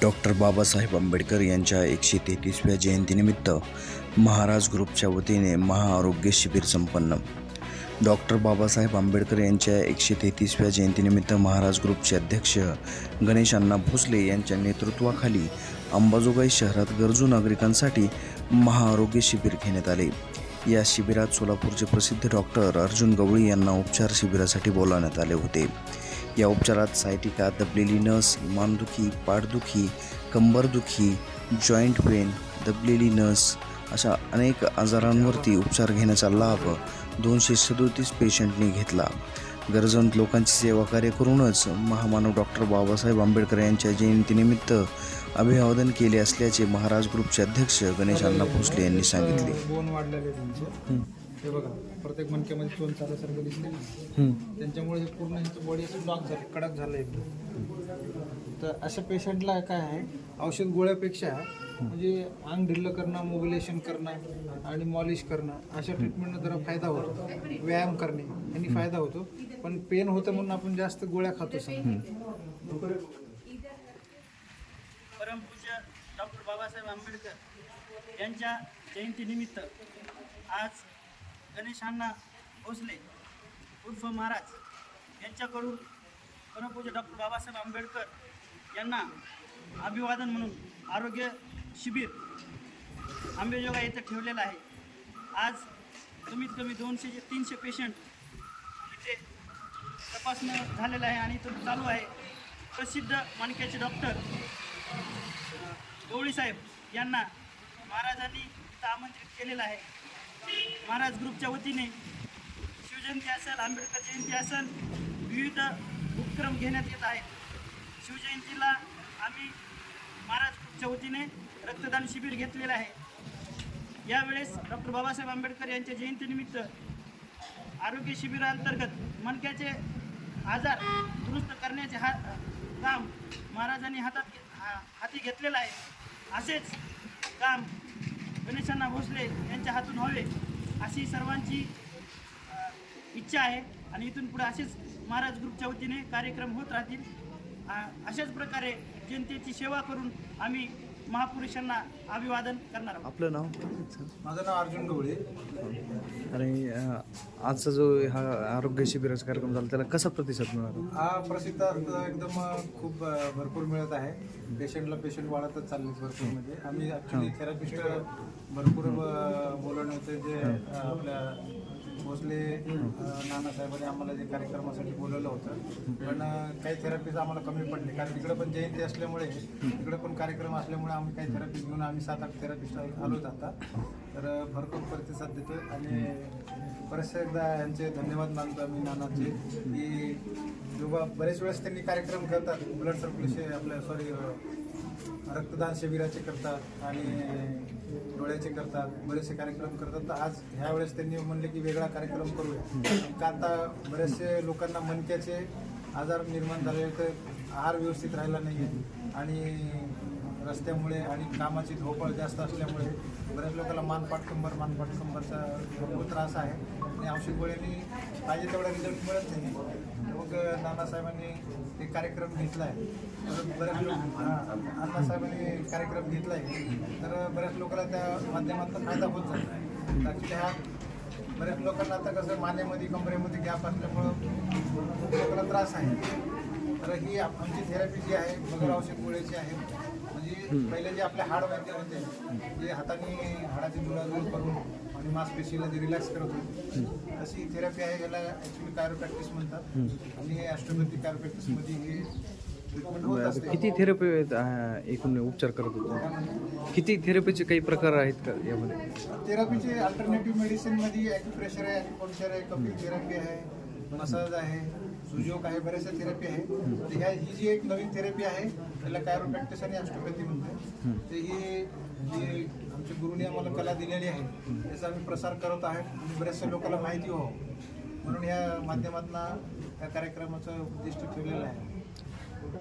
Doctor Babasaheb Ambedkar यांच्या एकशे तेहतीसव्या जयंतीनिमित्त महाराज ग्रुपच्या वतीने महाआरोग्य शिबिर संपन्न. डॉक्टर बाबासाहेब आंबेडकर यांच्या एकशे तेहतीसव्या जयंतीनिमित्त महाराज ग्रुपचे अध्यक्ष गणेश अण्णा भोसले यांच्या नेतृत्वाखाली अंबाजोगाई शहरात गरजू नागरिकांसाठी महाआरोग्य शिबिर घेण्यात आले. या शिबिरात सोलापूरचे प्रसिद्ध डॉक्टर अर्जुन गवळी यांना उपचार शिबिरासाठी बोलावण्यात आले होते. या उपचारात सायटिका दबलेली नस मानदुखी पाठदुखी कंबरदुखी जॉईंट पेन दबलेली नस अशा अनेक आजारांवरती उपचार घेण्याचा लाभ दोनशे सदोतीस पेशंटनी घेतला. गरजवंत लोकांची सेवा कार्य करूनच महामानव डॉक्टर बाबासाहेब आंबेडकर यांच्या जयंतीनिमित्त अभिवादन केले असल्याचे महाराज ग्रुपचे अध्यक्ष गणेश अण्णा भोसले यांनी सांगितले. हे बघा प्रत्येक मणक्यामध्ये दोन चाल्यासारखं दिसले. त्यांच्यामुळे हे पूर्ण ह्याचं बॉडी असं ब्लॉक झाले कडक झालं एकदम. तर अशा पेशंटला काय आहे औषध गोळ्यापेक्षा म्हणजे अंग ढिल्लं करणं मोबिलेशन करणं आणि मॉलिश करणं अशा ट्रीटमेंटनं जरा फायदा होतो. व्यायाम करणे यांनी फायदा होतो. पण पेन होतं म्हणून आपण जास्त गोळ्या खातो परमपूज्य डॉक्टर बाबासाहेब आंबेडकर यांच्या जयंतीनिमित्त आज गणेशांना भोसले. उर्फ महाराज यांच्याकडून परमपूज्य डॉक्टर बाबासाहेब आंबेडकर यांना अभिवादन म्हणून आरोग्य शिबिर आंबेजोगा येथे ठेवलेलं आहे. आज कमीत कमी दोनशे ते तीनशे पेशंट इथे तपासणं झालेलं आहे आणि तो चालू आहे. प्रसिद्ध माणक्याचे डॉक्टर गवळीसाहेब यांना महाराजांनी इथं आमंत्रित केलेलं आहे. महाराज ग्रुपच्या वतीने शिवजयंती असेल आंबेडकर जयंती असेल विविध उपक्रम घेण्यात येत आहेत. शिवजयंतीला आम्ही महाराज ग्रुपच्या वतीने रक्तदान शिबिर घेतलेलं आहे. यावेळेस डॉक्टर बाबासाहेब आंबेडकर यांच्या जयंतीनिमित्त आरोग्य शिबिरांतर्गत मणक्याचे आजार दुरुस्त करण्याचे हा काम महाराजांनी हातात घे- हा- हाती घेतलेलं आहे. असेच काम गणेशांना भोसले यांच्या हातून व्हावे अशी सर्वांची इच्छा आहे. आणि इथून पुढे असेच महाराज ग्रुपच्या वतीने कार्यक्रम होत राहतील. अशाच प्रकारे जनतेची सेवा करून आम्ही महापुरुषांना अभिवादन करणार आहोत. आपलं नाव? माझं नाव अर्जुन गवळे आणि अ, आजचा जो हा आरोग्य शिबिराचा कार्यक्रम झाला त्याला कसा प्रतिसाद मिळाला हा प्रसिद्ध एकदम खूप अ, भरपूर मिळत आहे. पेशंटला पेशंट वाढतच चालले भरपूर म्हणजे. आम्ही ॲक्च्युली थेरपिस्ट भरपूर अ, बोलवणे होते जे अ, आपल्या भोसले नानासाहेबांनी आम्हाला जे कार्यक्रमासाठी बोलवलं होतं. पण काही थेरपीज आम्हाला कमी पडले. कारण तिकडे पण जयंती असल्यामुळे तिकडे पण कार्यक्रम असल्यामुळे आम्ही काही थेरपी घेऊन आम्ही सात आठ थेरपिस्ट आलोच आता तर भरपूर प्रतिसाद देतो आणि बरेचसे एकदा यांचे धन्यवाद मानतो आम्ही नानाचे की जेव्हा बरेच वेळेस त्यांनी कार्यक्रम करतात ब्लड सर्क्युलेशन आपल्या सॉरी रक्तदान शिबिराचे करतात आणि डोळ्याचे करतात बरेचसे कार्यक्रम करतात. तर आज ह्या वेळेस त्यांनी म्हणले की वेगळा कार्यक्रम करूया. का आता बरेचसे लोकांना मणक्याचे आजार निर्माण झाले तर आहार व्यवस्थित राहिला नाही आहे आणि रस्त्यामुळे आणि कामाची धोपळ जास्त असल्यामुळे बऱ्याच लोकांना मानपाट कंबर मानपाट कंबरचा भरपूर त्रास आहे. आणि औषध गोळ्यांनी पाहिजे तेवढा रिझल्ट मिळत नाही. मग नानासाहेबांनी एक कार्यक्रम घेतला आहे तर बऱ्याच लोक हां अण्णासाहेबांनी कार्यक्रम घेतला आहे तर बऱ्याच लोकांना त्या माध्यमातून फायदा होत जातो ॲक्च्युली हा बऱ्याच लोकांना आता कसं मानेमध्ये कमरेमध्ये गॅप असल्यामुळं खूप लोकांना त्रास आहे. तर ही आमची थेरपी जी आहे औषध गोळ्याची आहे म्हणजे पहिले जे आपले हाड वैद्य होते जे हाताने हाडाची जुळाजुळ करून आणि मांसपेशीला जे रिलॅक्स करत होते अशी थेरपी आहे याला ॲक्च्युली कायरोप्रॅक्टिस म्हणतात. आणि हे ॲस्ट्रोपॅथिक कायरोप्रॅक्टिसमध्ये हे ट्रीटमेंट होत असते. किती थेरपी एकूण उपचार करत होतो? किती थेरपीचे काही प्रकार आहेत का यामध्ये? थेरपीचे अल्टरनेटिव्ह मेडिसिनमध्ये ॲक्युप्रेशर आहे ॲक्युपंक्चर आहे कपिल थेरपी आहे मसाज आहे. सुजोग आहे बऱ्याचशा थेरपी आहे तर ह्या ही जी एक नवीन थेरपी आहे त्याला कायरोप्रॅक्टिस आणि ॲस्ट्रोपॅथी म्हणतो तर ही जी आमच्या गुरुने आम्हाला कला दिलेली आहे त्याचा आम्ही प्रसार करत आहे आणि बऱ्याचशा लोकांना माहिती व्हावं. म्हणून ह्या माध्यमातून या कार्यक्रमाचं उद्दिष्ट ठेवलेलं आहे.